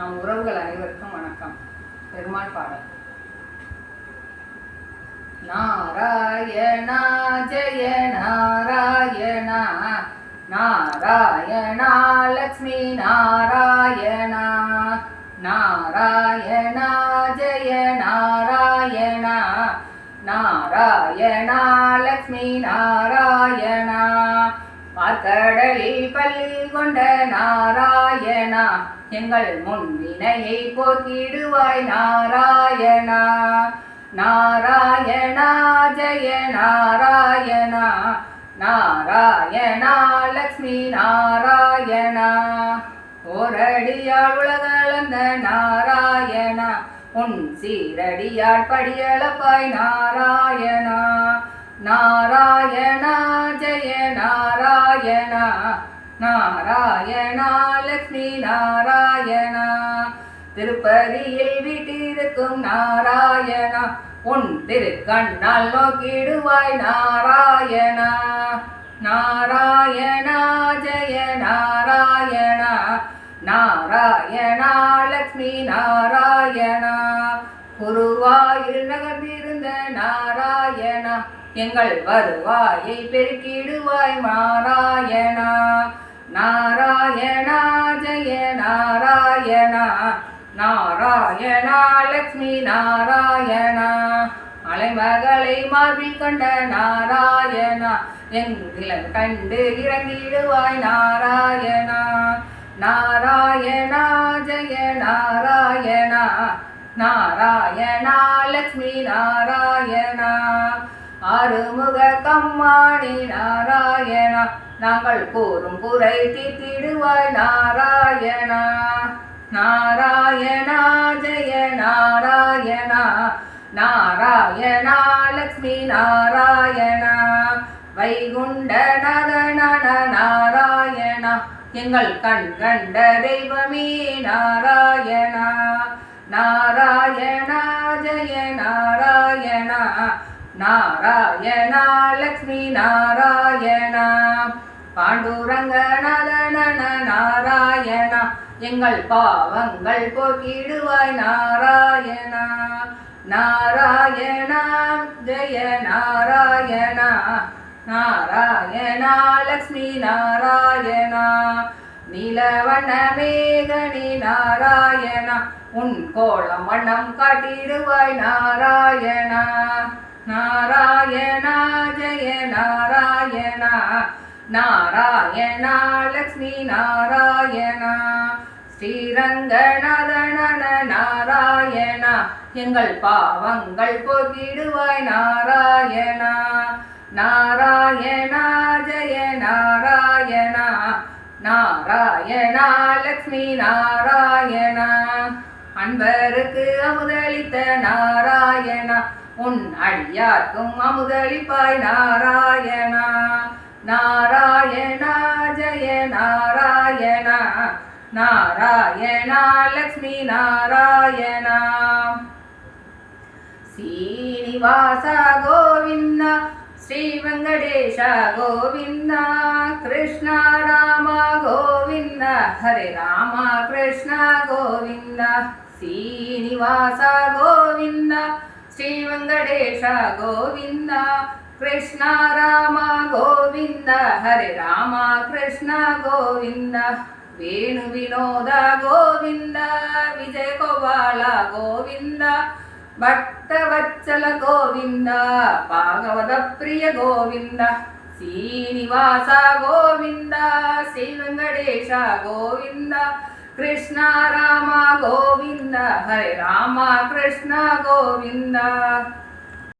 நம் உறவுகள் அனைவருக்கும் வணக்கம். பெருமாள் பாடல். நாராயணா ஜெய நாராயணா நாராயணா லக்ஷ்மி நாராயணா நாராயணா ஜெய நாராயணா நாராயணா லக்ஷ்மி நாராயணா. பார்க்கடலில் பள்ளி கொண்ட நாராயணா எங்கள் முன்வினையை போக்கிடுவாய் நாராயணா. நாராயணா ஜெய நாராயணா. நாராயணா லக்ஷ்மி நாராயணா. ஓரடியாள் உலகளந்த நாராயணா. உன் சீரடியாள் படியளப்பாய் நாராயணா. நாராயணா ஜெய நாராயணா நாராயணா லக்ஷ்மி நாராயணா. திருப்பதியில் வீட்டிருக்கும் நாராயணா உன் திருக்கண்ணால் நோக்கிடுவாய் நாராயணா. நாராயணா ஜெய நாராயணா நாராயணா லக்ஷ்மி நாராயணா. குருவாயில் நகர்ந்திருந்த நாராயணா எங்கள் வருவாயை பெருக்கிடுவாய் நாராயணா நாராயணா ஜெய நாராயணா. நாராயணா லக்ஷ்மி நாராயணா. அலைமகளை மார்பில் கொண்ட நாராயணா. எங்கிலம் கண்டு இறங்கிடுவாய் நாராயணா. நாராயணா ஜெய நாராயணா. நாராயணா லக்ஷ்மி நாராயணா. ஆறுமுக கம்மாணி நாராயணா நாங்கள் கூறும் குறை தீர்த்திடுவாய் நாராயணா. நாராயணா ஜெய நாராயணா நாராயணா லக்ஷ்மி நாராயணா. வைகுண்ட நதனன நாராயணா எங்கள் கண் கண்ட தெய்வமே நாராயணா. நாராயண நாராயணா லக்ஷ்மி நாராயணா. பாண்டுரங்கநாதன நாராயணா. எங்கள் பாவங்கள் போக்கிடுவாய் நாராயணா. நாராயணா ஜெய நாராயணா. நாராயணா லக்ஷ்மி நாராயணா. நீலவண்ண மேகனி நாராயணா. உன் கோலம் வண்ணம் காட்டிடுவாய் நாராயணா. நாராயணா ஜெய நாராயணா. நாராயணா லக்ஷ்மி நாராயணா. ஸ்ரீரங்கநாதன நாராயணா. எங்கள் பாவங்கள் போக்கிடுவாய் நாராயணா. நாராயணா ஜெய நாராயணா. நாராயணா லக்ஷ்மி நாராயணா. அன்பருக்கு அமுதளித்த நாராயணா. உன் அடியார்க்கும் அமுதளிப்பாய் நாராயணா நாராயணா ஜெய நாராயணா நாராயணா லக்ஷ்மி நாராயணா శ్రీనివాస గోవింద శ్రీ వెంకటేశ గోవింద కృష్ణ రామ గోవింద హరే రామ కృష్ణ గోవింద శ్రీనివాస గోవింద శ్రీ వెంకటేశ గోవింద కృష్ణ రామ గోవింద హరే రామ కృష్ణ గోవింద వేణు వినోద గోవింద విజయ గోపాల గోవింద భక్తవత్సల గోవింద భాగవత ప్రియ గోవింద శ్రీనివాస గోవింద శ్రీ వెంకటేశ గోవింద ಕೃಷ್ಣ ರಾಮ ಗೋವಿಂದ ಹರೇ ರಾಮ ಕೃಷ್ಣ ಗೋವಿಂದ.